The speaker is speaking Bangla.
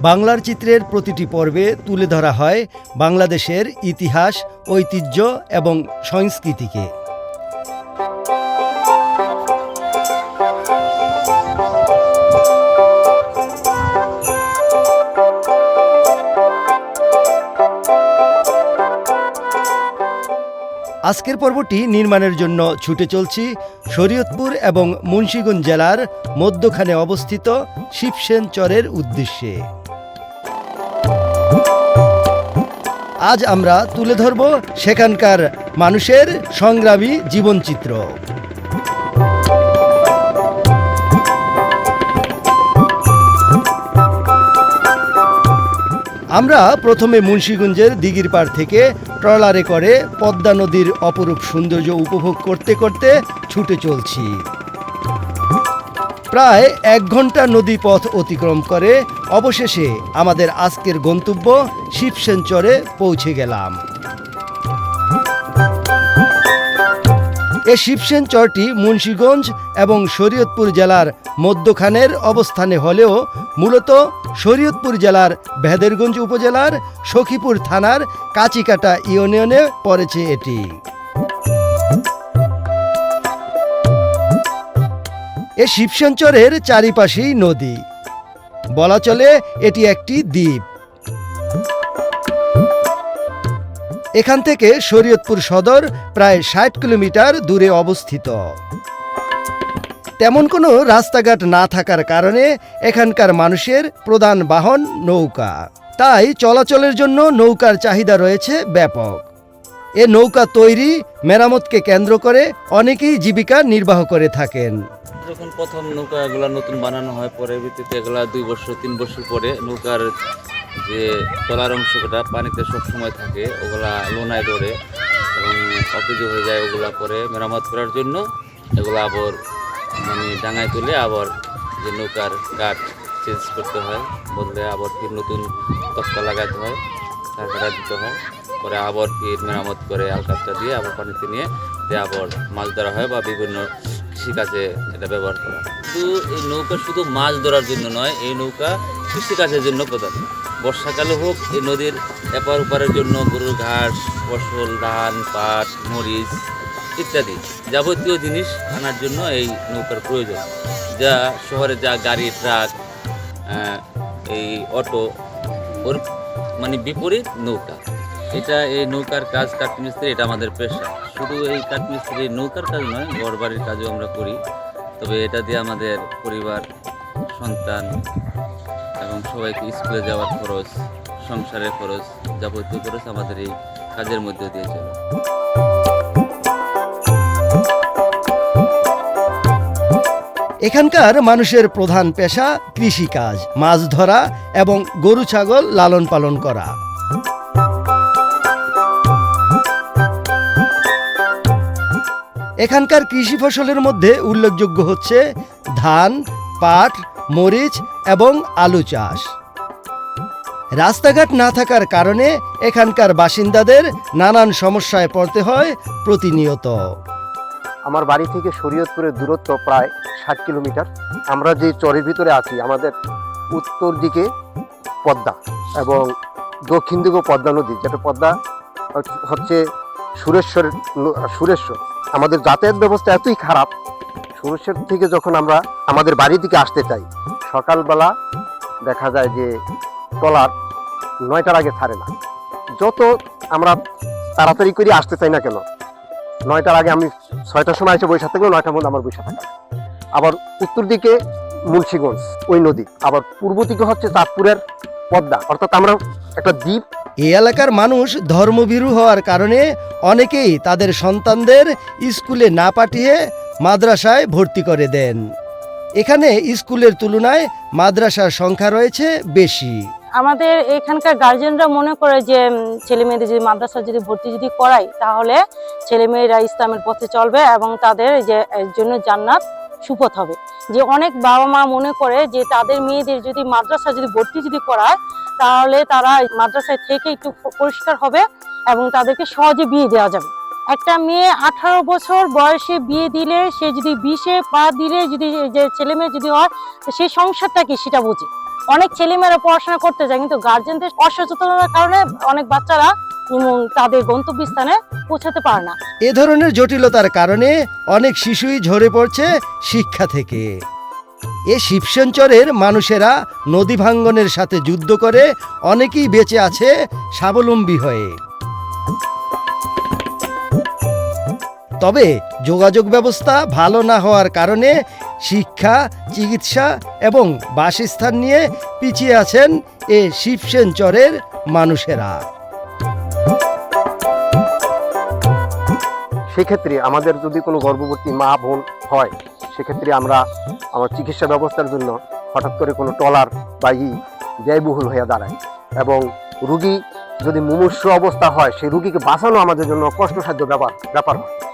বাংলার চিত্রের প্রতিটি পর্বে তুলে ধরা হয় বাংলাদেশের ইতিহাস, ঐতিহ্য এবং সংস্কৃতিকে। আজকের পর্বটি নির্মাণের জন্য ছুটে চলছি শরীয়তপুর এবং মুন্সিগঞ্জ জেলার মধ্যখানে অবস্থিত শিবসেন চরের উদ্দেশ্যে। আজ আমরা তুলে ধরব সেখানকার মানুষের সংগ্রামী জীবনচিত্র। আমরা প্রথমে মুন্সীগঞ্জের দিঘির পাড় থেকে ট্রলারে করে পদ্মা নদীর অপরূপ সৌন্দর্য উপভোগ করতে করতে ছুটে চলছি। প্রায় এক ঘণ্টা নদী পথ অতিক্রম করে অবশেষে আমাদের আজকের গন্তব্য শিবসেনচরে পৌঁছে গেলাম। এ শিবসেন চরটি মুন্সীগঞ্জ এবং শরীয়তপুর জেলার মধ্যখানের অবস্থানে হলেও মূলত শরীয়তপুর জেলার ভেদেরগঞ্জ উপজেলার সখীপুর থানার কাচিকাটা ইউনিয়নে পড়েছে এটি। এ শিবসেনচরের চারিপাশেই নদী। বলা চলে এটি একটি দ্বীপ। এখান থেকে শরীয়তপুর সদর প্রায় ষাট কিলোমিটার দূরে অবস্থিত। তেমন কোনো রাস্তাঘাট না থাকার কারণে এখানকার মানুষের প্রধান বাহন নৌকা। তাই চলাচলের জন্য নৌকার চাহিদা রয়েছে ব্যাপক। এ নৌকা তৈরি, মেরামতকে কেন্দ্র করে অনেকেই জীবিকা নির্বাহ করে থাকেন। যখন প্রথম নৌকা এগুলো নতুন বানানো হয় পরে ভিত্তিতে এগুলা দুই বছর, তিন বছর পরে নৌকার যে তলার অংশটা পানিতে সব সময় থাকে, ওগুলা লোনায় ধরে এবং অকেজো হয়ে যায় ওগুলা পরে মেরামত করার জন্য এগুলো আবার মানে ডাঙায় তুলে আবার যে নৌকার কাঠ চেঞ্জ করতে হয়, বদলে আবার ফির নতুন তক্তা লাগাতে হয় কাঁকড়া দিতে হয়। পরে আবার মেরামত করে আলকাতটা দিয়ে আবার পানিতে নিয়ে দিয়ে আবার মাছ ধরা হয় বা বিভিন্ন কৃষিকাজে এটা ব্যবহার করা শুধু এই নৌকা শুধু মাছ ধরার জন্য নয়, এই নৌকা কৃষিকাজের জন্য প্রধান। বর্ষাকালে হোক এই নদীর এপার ওপারের জন্য গরুর ঘাস, ফসল, ধান, পাট, মরিচ ইত্যাদি যাবতীয় জিনিস আনার জন্য এই নৌকার প্রয়োজন, যা শহরে যা গাড়ি, ট্রাক এই অটো, ওর মানে বিপরীত নৌকা। এটা এই নৌকার কাজ কাঠমিস্ত্রি, এটা আমাদের পেশা। শুধু এই কাঠমিস্ত্রি নৌকার কাজ নয় ঘর বাড়ির কাজও আমরা করি। তবে এটা দিয়ে আমাদের পরিবার, সন্তান এবং সবাইকে স্কুলে যাওয়ার খরচ, সংসারের খরচ, যাবতীয় খরচ আমাদের এই কাজের মধ্যে দিয়ে চলে। এখানকার মানুষের প্রধান পেশা কৃষিকাজ, মাছ ধরা এবং গরু, ছাগল লালন পালন করা। এখানকার কৃষি ফসলের মধ্যে উল্লেখযোগ্য হচ্ছে ধান, পাট, মরিচ এবং আলু চাষ। রাস্তাঘাট না থাকার কারণে এখানকার বাসিন্দাদের নানান সমস্যায় পড়তে হয় প্রতিনিয়ত। আমার বাড়ি থেকে শরীয়তপুরের দূরত্ব প্রায় ষাট কিলোমিটার। আমরা যে চরের ভিতরে আছি, আমাদের উত্তর দিকে পদ্মা এবং দক্ষিণ দিকেও পদ্মা নদী, যেটা পদ্মা হচ্ছে সুরেশ্বর সুরেশ্বর। আমাদের যাতায়াত ব্যবস্থা এতই খারাপ সুরেশ্বর থেকে যখন আমরা আমাদের বাড়ির দিকে আসতে চাই, সকালবেলা দেখা যায় যে ট্রলার নয়টার আগে ছাড়ে না। যত আমরা তাড়াতাড়ি করে আসতে চাই না কেন, নয়টার আগে আমি ছয়টার সময় এসে বসে থাকব নয়টার মধ্যে আমার বসে থাকা। আবার উত্তর দিকে মুন্সিগঞ্জ, ওই নদী, আবার পূর্ব দিকে হচ্ছে চাঁদপুরের পদ্মা, অর্থাৎ আমরা একটা দ্বীপ এই এলাকার মানুষ ধর্মভীরু হওয়ার কারণে অনেকেই তাদের সন্তানদের স্কুলে না পাঠিয়ে মাদ্রাসায় ভর্তি করে দেন। এখানে স্কুলের তুলনায় মাদ্রাসার সংখ্যা রয়েছে বেশি। আমাদের এখানকার গার্জেনরা মনে করে যে ছেলে মেয়েদের যদি মাদ্রাসা যদি ভর্তি যদি করাই তাহলে ছেলে মেয়েরা ইসলামের পথে চলবে এবং তাদের যে জন্য জান্নাত সুপথ হবে। যে অনেক বাবা মা মনে করে যে, তাদের মেয়েদের যদি মাদ্রাসা যদি ভর্তি যদি করায় তাহলে তারা মাদ্রাসায় থেকে একটু পরিষ্কার হবে এবং তাদেরকে সহজে বিয়ে দেওয়া যাবে। একটা মেয়ে আঠারো বছর বয়সে বিয়ে দিলে সে যদি বিশে পা দিলে যদি যে ছেলে মেয়ে যদি হয় সেই সংসারটা কি সেটা বুঝে। অনেক ছেলেমেয়েরা পড়াশোনা করতে যায় কিন্তু গার্জেনদের অসচেতনতার কারণে অনেক বাচ্চারা তাদের গন্তব্যস্থানে পৌঁছাতে পারে না। এ ধরনের জটিলতার কারণে অনেক শিশুই ঝরে পড়ছে শিক্ষা থেকে। এ শিবসেনচরের মানুষেরা নদী ভাঙ্গনের সাথে যুদ্ধ করে অনেকেই বেঁচে আছে স্বাবলম্বী হয়ে। তবে যোগাযোগ ব্যবস্থা ভালো না হওয়ার কারণে শিক্ষা, চিকিৎসা এবং বাসস্থান নিয়ে পিছিয়ে আছেন এ শিবসেনচরের মানুষেরা। সেক্ষেত্রে আমাদের যদি কোনো গর্ভবতী মা বোন হয় সেক্ষেত্রে আমরা আমার চিকিৎসা ব্যবস্থার জন্য হঠাৎ করে কোনো টলার বা ই ব্যয়বহুল হয়ে দাঁড়ায়। এবং রুগী যদি মুমূর্ষ অবস্থা হয়, সেই রুগীকে বাঁচানো আমাদের জন্য কষ্টসাধ্য ব্যাপার ব্যাপার হয়।